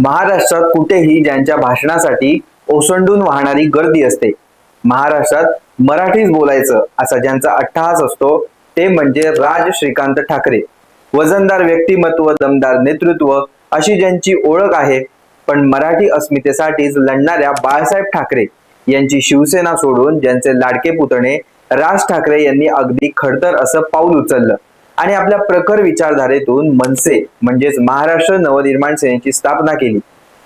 महाराष्ट्रात कुठेही ज्यांच्या भाषणासाठी ओसंडून वाहणारी गर्दी असते. महाराष्ट्रात मराठीच बोलायचं असा ज्यांचा अट्टहास असतो ते म्हणजे राज श्रीकांत ठाकरे. वजनदार व्यक्तिमत्व दमदार नेतृत्व अशी ज्यांची ओळख आहे पण मराठी अस्मितेसाठीच लढणाऱ्या बाळासाहेब ठाकरे यांची शिवसेना सोडून ज्यांचे लाडके पुतणे राज ठाकरे यांनी अगदी खडतर असं पाऊल उचललं. आणि आपल्या प्रखर विचारधारेतून मनसे म्हणजेच महाराष्ट्र नवनिर्माण सेनेची स्थापना केली.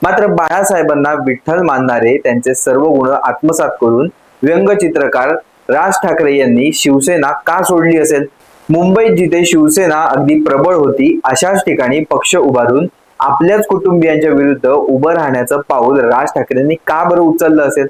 मात्र बाळासाहेबांना विठ्ठल मानणारे त्यांचे सर्व गुण आत्मसात करून व्यंगचित्रकार राज ठाकरे यांनी शिवसेना का सोडली असेल? मुंबईत जिथे शिवसेना अगदी प्रबळ होती अशाच ठिकाणी पक्ष उभारून आपल्याच कुटुंबियांच्या विरुद्ध उभं राहण्याचं पाऊल राज ठाकरेंनी का बरं उचललं असेल?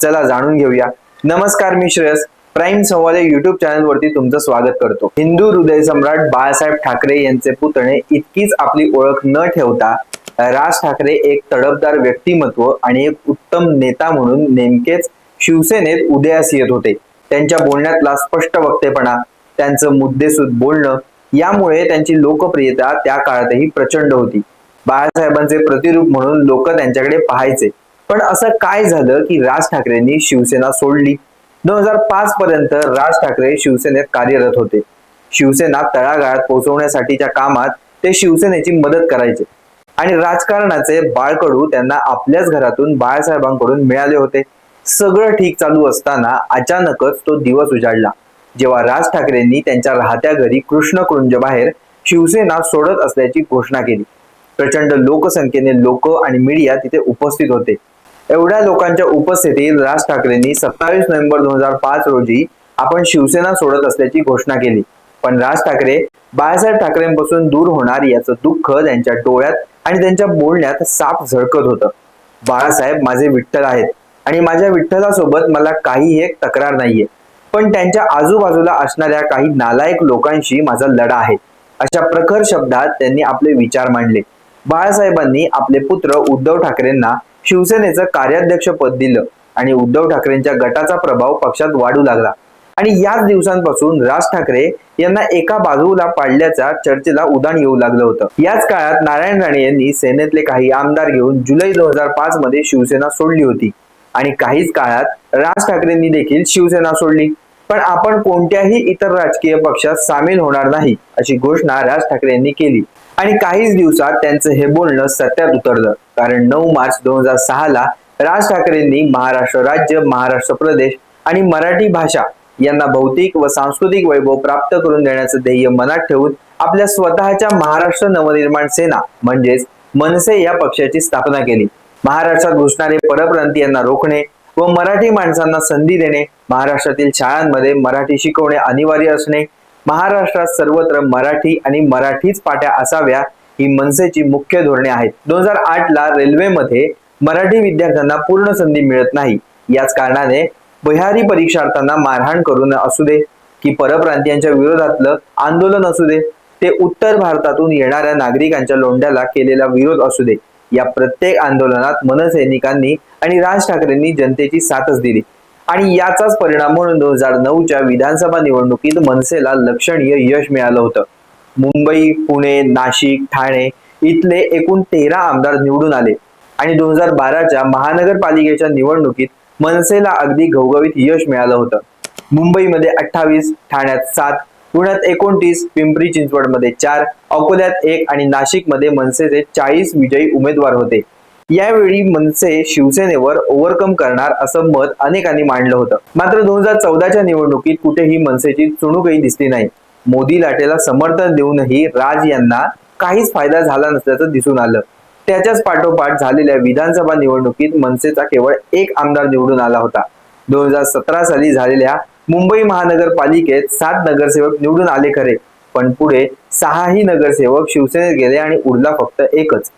चला जाणून घेऊया. नमस्कार मी श्रेयस. प्राईम संवाद या युट्यूब चॅनलवरती तुमचं स्वागत करतो. हिंदू हृदय सम्राट बाळासाहेब ठाकरे यांचे पुतणे इतकीच आपली ओळख न ठेवता राज ठाकरे एक तडफदार व्यक्तिमत्व आणि एक उत्तम नेता म्हणून नेमकेच शिवसेनेत उदयास येत होते. त्यांच्या बोलण्यातला स्पष्ट वक्तेपणा त्यांचं मुद्देसूद बोलणं यामुळे त्यांची लोकप्रियता त्या काळातही प्रचंड होती. बाळासाहेबांचे प्रतिरूप म्हणून लोक त्यांच्याकडे पाहायचे. पण असं काय झालं की राज ठाकरेंनी शिवसेना सोडली? दोन हजार पाच पर्यंत राज ठाकरे शिवसेनेत कार्यरत होते. शिवसेना तळागाळात पोहोचवण्यासाठीच्या कामात ते शिवसेनेची मदत करायचे. आणि राजकारणाचे बाळकडू त्यांना आपल्याच घरातून बाळासाहेबांकडून मिळाले होते. सगळं ठीक चालू असताना अचानकच तो दिवस उजाडला. जेव्हा राज ठाकरेंनी त्यांच्या राहत्या घरी कृष्णकुंज बाहेर शिवसेना सोडत असल्याची घोषणा केली. प्रचंड लोकसंख्येने लोक आणि मीडिया तिथे उपस्थित होते. एवढ्या लोकांच्या उपस्थितीत राज ठाकरेंनी सत्तावीस नोव्हेंबर दोन हजार पाच रोजी आपण शिवसेना सोडत असल्याची घोषणा केली. पण राज ठाकरे बाळासाहेब ठाकरेंपासून दूर होणार याचं दुःख त्यांच्या डोळ्यात आणि त्यांच्या बोलण्यात साफ झळकत होतं. बाळासाहेब माझे विठ्ठल आहेत आणि माझ्या विठ्ठलासोबत मला काही एक तक्रार नाहीये. पण त्यांच्या आजूबाजूला असणाऱ्या काही नालायक लोकांशी माझा लढा आहे. अशा प्रखर शब्दात त्यांनी आपले विचार मांडले. बाळासाहेबांनी आपले पुत्र उद्धव ठाकरेंना शिवसेनेचं कार्याध्यक्ष पद दिलं आणि उद्धव ठाकरेंच्या गटाचा प्रभाव पक्षात वाढू लागला. आणि याच दिवसांपासून राज ठाकरे यांना एका बाजूला पाडल्याचा चर्चेला उदाण येऊ लागलं होतं. याच काळात नारायण राणे यांनी सेनेतले काही आमदार घेऊन जुलै दोन हजार पाच मध्ये शिवसेना सोडली होती. आणि काहीच काळात राज ठाकरेंनी देखील शिवसेना सोडली. पण आपण कोणत्याही इतर राजकीय पक्षात सामील होणार नाही अशी घोषणा राज ठाकरे यांनी केली. आणि काहीच दिवसात त्यांचं हे बोलणं सत्यात उतरलं. कारण नऊ मार्च दोन हजार सहा ला राज ठाकरेंनी महाराष्ट्र राज्य महाराष्ट्र प्रदेश आणि मराठी भाषा यांना भौतिक व सांस्कृतिक वैभव प्राप्त करून देण्याचं ध्येय मनात ठेवून आपल्या स्वतःच्या महाराष्ट्र नवनिर्माण सेना म्हणजेच मनसे या पक्षाची स्थापना केली. महाराष्ट्रात घुसणारे परप्रांतीयांना रोखणे व मराठी माणसांना संधी देणे महाराष्ट्रातील शाळांमध्ये मराठी शिकवणे अनिवार्य असणे महाराष्ट्रात सर्वत्र मराठी आणि मराठीच पाट्या असाव्या ही मनसेची मुख्य धोरणे आहेत. दोन हजार आठ ला रेल्वेमध्ये मराठी विद्यार्थ्यांना पूर्ण संधी मिळत नाही. याच कारणाने भयारी परीक्षार्थ्यांना मारहाण करून असू दे की परप्रांतीयांच्या विरोधातलं आंदोलन असू दे ते उत्तर भारतातून येणाऱ्या नागरिकांच्या लोंढ्याला केलेला विरोध असू दे. या प्रत्येक आंदोलनात मनसैनिकांनी आणि राज ठाकरेंनी जनतेची साथच दिली. आणि याचाच परिणाम म्हणून दोन हजार नऊच्या विधानसभा निवडणुकीत मनसेला लक्षणीय यश मिळालं होतं. मुंबई पुणे नाशिक ठाणे इथले एकूण तेरा आमदार निवडून आले. आणि दोन हजार बाराच्या महानगरपालिकेच्या निवडणुकीत मनसेला अगदी घवघवीत यश मिळालं होतं. मुंबईमध्ये अठ्ठावीस ठाण्यात सात पुण्यात एकोणतीस पिंपरी चिंचवडमध्ये चार अकोल्यात एक आणि नाशिकमध्ये मनसेचे चाळीस विजयी उमेदवार होते. यावेळी मनसे शिवसेनेवर ओव्हरकम करणार असं मत अनेकांनी मांडलं होतं. मात्र दोन हजार चौदाच्या निवडणुकीत कुठेही मनसेची चुणूकही दिसली नाही. मोदी लाटेला समर्थन देऊनही राज यांना काहीच फायदा झाला नसल्याचं दिसून आलं. त्याच्याच पाठोपाठ झालेल्या विधानसभा निवडणुकीत मनसेचा केवळ एक आमदार निवडून आला होता. दोन हजार सतरा साली झालेल्या मुंबई महानगरपालिकेत सात नगरसेवक निवडून आले खरे. पण पुढे सहाही नगरसेवक शिवसेनेत गेले आणि उरला फक्त एकच.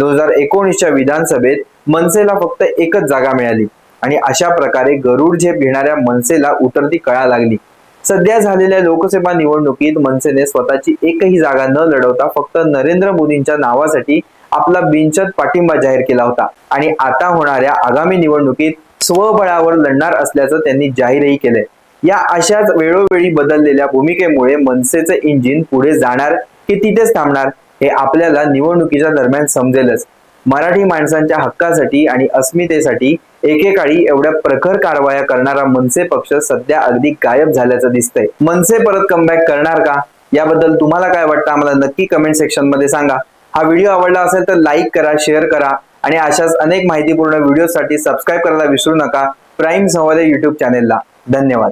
दोन हजार एकोणीसच्या विधानसभेत मनसेला फक्त एकच जागा मिळाली. आणि अशा प्रकारे गरुड झेप घेणाऱ्या मनसेला उतरती कळा लागली. सध्या झालेल्या लोकसभा निवडणुकीत मनसेने स्वतःची एकही जागा न लढवता फक्त नरेंद्र मोदींच्या नावासाठी आपला बिनचत पाठिंबा जाहीर केला होता. आणि आता होणाऱ्या आगामी निवडणुकीत स्वबळावर लढणार असल्याचं त्यांनी जाहीरही केलंय. या अशाच वेळोवेळी बदललेल्या भूमिकेमुळे मनसेचं इंजिन पुढे जाणार की तिथेच थांबणार? हे आपल्याला निवडणुकीच्या दरम्यान समजेलच. मराठी माणसांच्या हक्कासाठी आणि अस्मितेसाठी एकेकाळी एवढ्या प्रखर कारवाया करणारा मनसे पक्ष सध्या अगदी गायब झाल्याचं दिसतंय. मनसे परत कमबॅक करणार का? याबद्दल तुम्हाला काय वाटतं? आम्हाला नक्की कमेंट सेक्शनमध्ये सांगा. हा व्हिडिओ आवडला असेल तर लाईक करा शेअर करा आणि अशाच अनेक माहितीपूर्ण व्हिडिओसाठी सबस्क्राईब करायला विसरू नका. प्राईम संवाद युट्यूब चॅनेलला धन्यवाद.